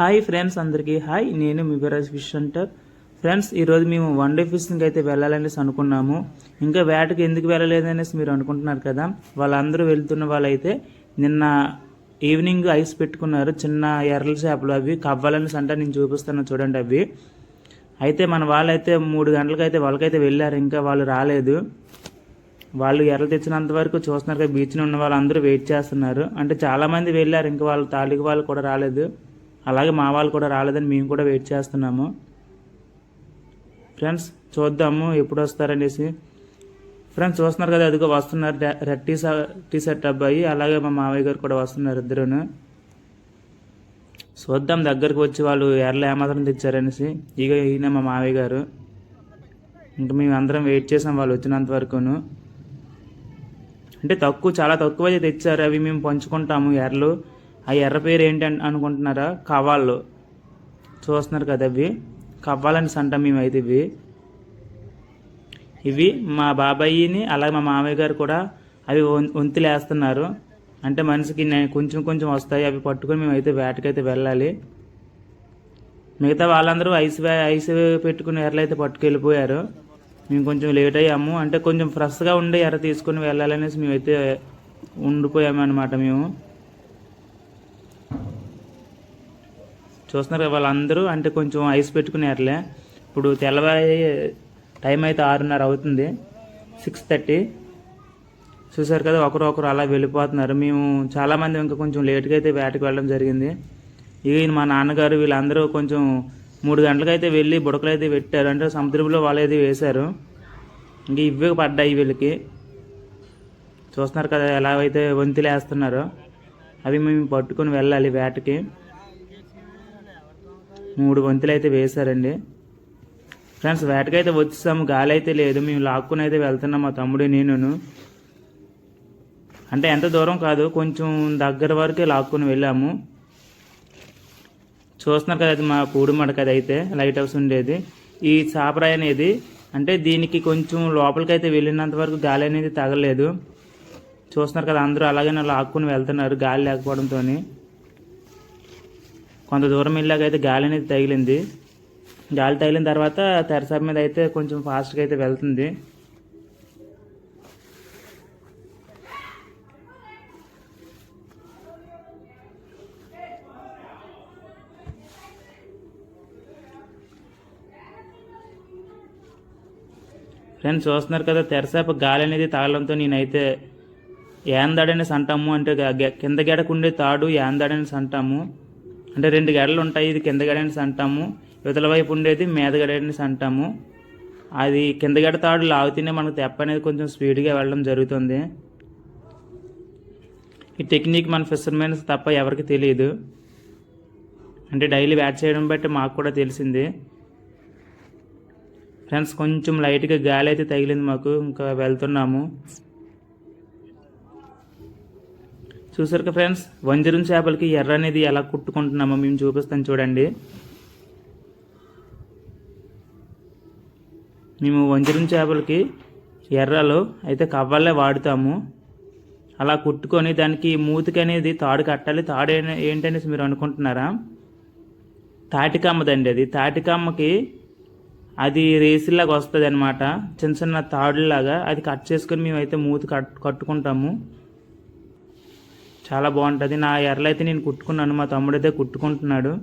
Hi friends అందరికీ. Hi నేను మీ fish అంటర్ ఫ్రెండ్స్ ఈరోజు మేము వన్ డే ఫిషింగ్ అయితే వెళ్ళాలనేసి అనుకున్నాము. ఇంకా వేటకి ఎందుకు వెళ్ళలేదనేసి మీరు అనుకుంటున్నారు కదా? వాళ్ళందరూ వెళ్తున్న వాళ్ళైతే నిన్న ఈవినింగ్ ఐస్ పెట్టుకున్నారు. చిన్న ఎర్రల చేపలు అవి కవ్వాలనేసి అంటే నేను చూపిస్తాను చూడండి అవి. అయితే మన వాళ్ళైతే మూడు గంటలకైతే వాళ్ళకైతే వెళ్ళారు. ఇంకా వాళ్ళు రాలేదు. వాళ్ళు ఎర్రలు తెచ్చినంత వరకు చూస్తున్నారు కదా బీచ్లో ఉన్న వాళ్ళందరూ వెయిట్ చేస్తున్నారు. అంటే చాలామంది వెళ్ళారు ఇంకా వాళ్ళ తాళికి వాళ్ళు కూడా రాలేదు. అలాగే మా వాళ్ళు కూడా రాలేదని మేము కూడా వెయిట్ చేస్తున్నాము. ఫ్రెండ్స్ చూద్దాము ఎప్పుడు వస్తారనేసి. ఫ్రెండ్స్ చూస్తున్నారు కదా అదిగో వస్తున్నారు. రెడ్ టీ టీ షర్ట్ అబ్బాయి అలాగే మా మావయ్య గారు కూడా వస్తున్నారు ఇద్దరును. చూద్దాం దగ్గరకు వచ్చి వాళ్ళు ఎర్రలు ఏమాత్రం తెచ్చారనేసి. ఇక ఈయన మా మావయ్య గారు. ఇంకా మేము అందరం వెయిట్ చేసాం వాళ్ళు వచ్చినంత వరకును. అంటే తక్కువ చాలా తక్కువ అయితే తెచ్చారు అవి మేము పంచుకుంటాము ఎర్రలు ఆ ఎర్ర పేరు ఏంటి అనుకుంటున్నారా? కవాళ్ళు చూస్తున్నారు కదా అవి కవ్వాలని అంటాం మేము అయితే ఇవి. ఇవి మా బాబాయిని అలాగే మా మామయ్య గారు కూడా అవి వం- అంటే మనిషికి కొంచెం కొంచెం వస్తాయి. అవి పట్టుకొని మేమైతే వేటకైతే వెళ్ళాలి. మిగతా వాళ్ళందరూ ఐస్ ఐస్ పెట్టుకుని ఎర్రలు అయితే పట్టుకెళ్ళిపోయారు. మేము కొంచెం లేట్ అయ్యాము. అంటే కొంచెం ఫ్రెష్గా ఉండే ఎర్ర తీసుకుని వెళ్ళాలనేసి మేమైతే ఉండిపోయాము అనమాట మేము. చూస్తున్నారు కదా వాళ్ళందరూ అంటే కొంచెం ఐస్ పెట్టుకునేరులే ఇప్పుడు తెల్లవారి టైం అయితే ఆరున్నర అవుతుంది సిక్స్ థర్టీ. చూసారు కదా ఒకరు ఒకరు అలా వెళ్ళిపోతున్నారు. మేము చాలామంది ఇంకా కొంచెం లేట్గా అయితే వేటకు వెళ్ళడం జరిగింది. ఇక ఈయన మా నాన్నగారు వీళ్ళందరూ కొంచెం మూడు గంటలకైతే వెళ్ళి బుడకలు అయితే పెట్టారు. అంటే సముద్రంలో వాళ్ళు అయితే వేశారు. ఇంక ఇవే పడ్డాయి వీళ్ళకి. చూస్తున్నారు కదా ఎలా అయితే వంతులు వేస్తున్నారో అవి మేము పట్టుకొని వెళ్ళాలి వేటకి. మూడు వంతులు అయితే వేశారండి. ఫ్రెండ్స్ వేటకైతే వచ్చేసాము. గాలి అయితే లేదు. మేము లాక్కుని అయితే వెళ్తున్నాం మా తమ్ముడు నేను అంటే ఎంత దూరం కాదు కొంచెం దగ్గర వరకే లాక్కుని వెళ్ళాము. చూస్తున్నారు కదా మా పూడి మడక అది అయితే లైట్ హౌస్ ఉండేది. ఈ చాపరాయి అనేది అంటే దీనికి కొంచెం లోపలికైతే వెళ్ళినంత వరకు గాలి అనేది తగలేదు. చూస్తున్నారు కదా అందరూ అలాగే లాక్కుని వెళ్తున్నారు గాలి లేకపోవడంతో కొంత దూరం వెళ్ళాకైతే గాలి అనేది తగిలింది. గాలి తగిలిన తర్వాత తెరసాప మీద అయితే కొంచెం ఫాస్ట్గా అయితే వెళ్తుంది. ఫ్రెండ్స్ చూస్తున్నారు కదా తెరసాప గాలి అనేది తాగడంతో నేనైతే యాందాడనేసి అంటాము అంటే కింద గెడకుండే తాడు యాందాడనేసి అంటాము అంటే రెండు గడలు ఉంటాయి. ఇది కింద గడెన్స్ అంటాము యువతల వైపు ఉండేది మీద గడెన్స్ అంటాము అది కింద గడ తాడు లాగుతూనే మనకు తెప్ప అనేది కొంచెం స్పీడ్గా వెళ్ళడం జరుగుతుంది. ఈ టెక్నిక్ మన ఫిషర్మెన్స్ తప్ప ఎవరికి తెలియదు అంటే డైలీ బ్యాట్ చేయడం బట్టి మాకు కూడా తెలిసింది. ఫ్రెండ్స్ కొంచెం లైట్గా గాలి అయితే తగిలింది మాకు. ఇంకా వెళ్తున్నాము. చూసారు కదా ఫ్రెండ్స్? వంజరం చేపలకి ఎర్ర అనేది ఎలా కుట్టుకుంటున్నామో మేము చూపిస్తాం చూడండి. మేము వంజరం చేపలకి ఎర్రలు అయితే కవ్వాలే వాడుతాము. అలా కుట్టుకొని దానికి మూతికి అనేది తాడు కట్టాలి. తాడు ఏంటనేసి మీరు అనుకుంటున్నారా? తాటికమ్మదండి అది. తాటికమ్మకి అది రేసులాగా వస్తుంది అనమాట చిన్న చిన్న తాడులాగా అది కట్ చేసుకొని మేమైతే మూతి కట్ కట్టుకుంటాము. చాలా బాగుంటుంది. నా ఎర్రలైతే నేను కుట్టుకున్నాను. మా తమ్ముడైతే కుట్టుకుంటున్నాడు.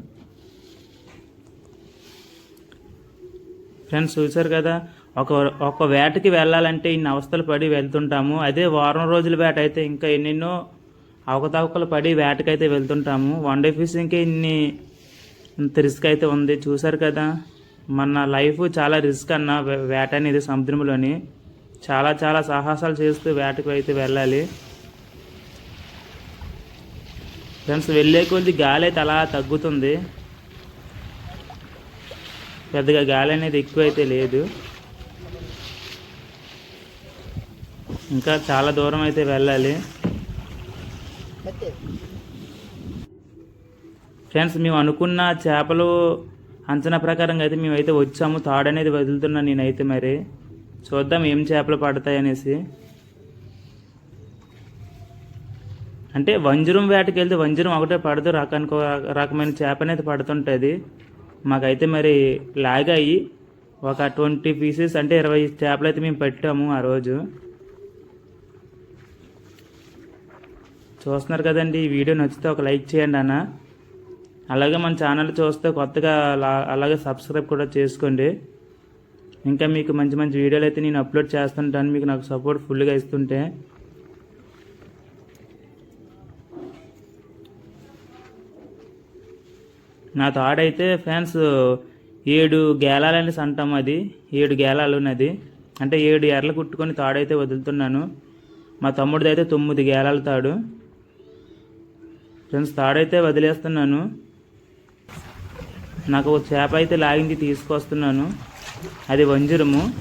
ఫ్రెండ్స్ చూసారు కదా? ఒక ఒక వేటకి వెళ్ళాలంటే ఇన్ని అవస్థలు పడి వెళ్తుంటాము. అదే వారం రోజుల వేట అయితే ఇంకా ఎన్నెన్నో అవకతవకలు పడి వేటకైతే వెళ్తుంటాము. వన్ డే ఫిషింగ్కి ఇన్ని ఇంత రిస్క్ అయితే ఉంది. చూసారు కదా? మన లైఫ్ చాలా రిస్క్ అన్న వేట అనేది సముద్రంలోని. చాలా చాలా సాహసాలు చేస్తూ వేటకు అయితే వెళ్ళాలి. ఫ్రెండ్స్ వెళ్ళే కొద్ది గాలి అయితే అలా తగ్గుతుంది. పెద్దగా గాలి అనేది ఎక్కువ అయితే లేదు. ఇంకా చాలా దూరం అయితే వెళ్ళాలి. ఫ్రెండ్స్ మేము అనుకున్న చేపలు అంచనా ప్రకారంగా అయితే మేమైతే వచ్చాము. తాడు అనేది వదులుతున్నా నేనైతే మరి. చూద్దాం ఏం చేపలు పడతాయి అనేసి. అంటే వంజరం వేటకి వెళ్తే వంజరం ఒకటే పడదు రకానికి రకమైన చేప అనేది పడుతుంటుంది. మాకైతే మరి లాగ్ అయ్యి ఒక ట్వంటీ పీసెస్ అంటే ఇరవై చేపలు అయితే మేము పెట్టాము ఆ రోజు. చూస్తున్నారు కదండి ఈ వీడియో నచ్చితే ఒక లైక్ చేయండి అన్న. అలాగే మన ఛానల్ చూస్తే కొత్తగా అలాగే సబ్స్క్రైబ్ కూడా చేసుకోండి. ఇంకా మీకు మంచి మంచి వీడియోలు అయితే నేను అప్లోడ్ చేస్తుంటాను మీకు నాకు సపోర్ట్ ఫుల్గా ఇస్తుంటే. నా తాడైతే ఫ్యాన్స్ ఏడు గేలాలని అంటాం అది. ఏడు గేలాలు ఉన్నది అంటే ఏడు ఎర్రలు కుట్టుకొని తాడైతే వదులుతున్నాను. మా తమ్ముడిది అయితే తొమ్మిది గేలాల తాడు. ఫ్రెండ్స్ తాడైతే వదిలేస్తున్నాను. నాకు ఒక చేప అయితే లాగింది తీసుకొస్తున్నాను. అది వంజరము.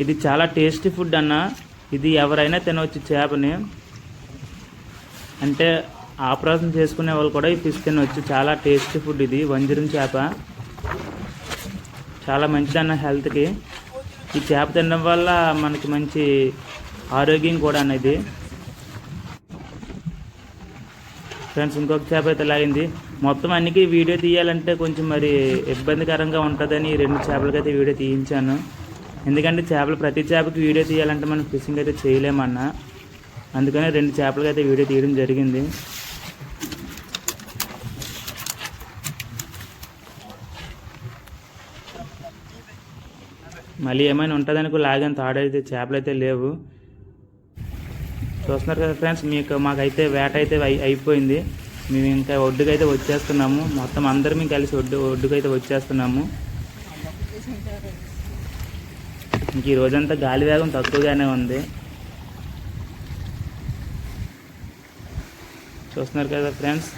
ఇది చాలా టేస్టీ ఫుడ్ అన్న. ఇది ఎవరైనా తినవచ్చు చేపని. అంటే ఆపరేషన్ చేసుకునే వాళ్ళు కూడా ఈ ఫిష్ తినవచ్చు చాలా టేస్టీ ఫుడ్ ఇది. వంజరం చేప. చాలా మంచిదన్న హెల్త్కి. ఈ చేప తినడం వల్ల మనకి మంచి ఆరోగ్యం కూడా అనేది ఫ్రెండ్స్ ఇంకొక చేప అయితే లాగింది. మొత్తం అన్నికి వీడియో తీయాలంటే కొంచెం మరి ఇబ్బందికరంగా ఉంటుందని రెండు చేపలకైతే వీడియో తీయించాను. ఎందుకంటే చేపలు ప్రతి చేపకి వీడియో తీయాలంటే మనం ఫిషింగ్ అయితే చేయలేమన్నా. అందుకని రెండు చేపలకైతే వీడియో తీయడం జరిగింది. మళ్ళీ ఏమైనా ఉంటుందనుకో లాగాను తాడైతే చేపలు అయితే లేవు. చూస్తున్నారు కదా ఫ్రెండ్స్ మీకు మాకైతే వేట అయితే అయిపోయింది. మేము ఇంకా ఒడ్డుకైతే వచ్చేస్తున్నాము. మొత్తం అందరం కలిసి ఒడ్డు ఒడ్డుకైతే వచ్చేస్తున్నాము. ఇంక ఈ రోజంతా గాలి వేగం తక్కువగానే ఉంది. చూస్తున్నారు కదా ఫ్రెండ్స్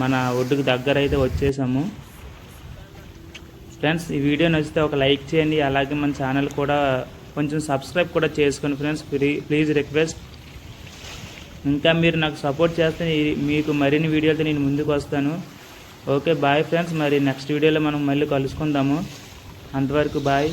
మన ఒడ్డుకు దగ్గర అయితే వచ్చేసాము. ఫ్రెండ్స్ ఈ వీడియో నచ్చితే ఒక లైక్ చేయండి. అలాగే మన ఛానల్ కూడా కొంచెం సబ్స్క్రైబ్ కూడా చేసుకోండి ఫ్రెండ్స్. Please request. ఇంకా మీరు నాకు సపోర్ట్ చేస్తే మీకు మరిన్ని వీడియోలతో నేను ముందుకు వస్తాను. Okay bye friends. మరి నెక్స్ట్ వీడియోలో మనం మళ్ళీ కలుసుకుందాము. అంతవరకు బాయ్.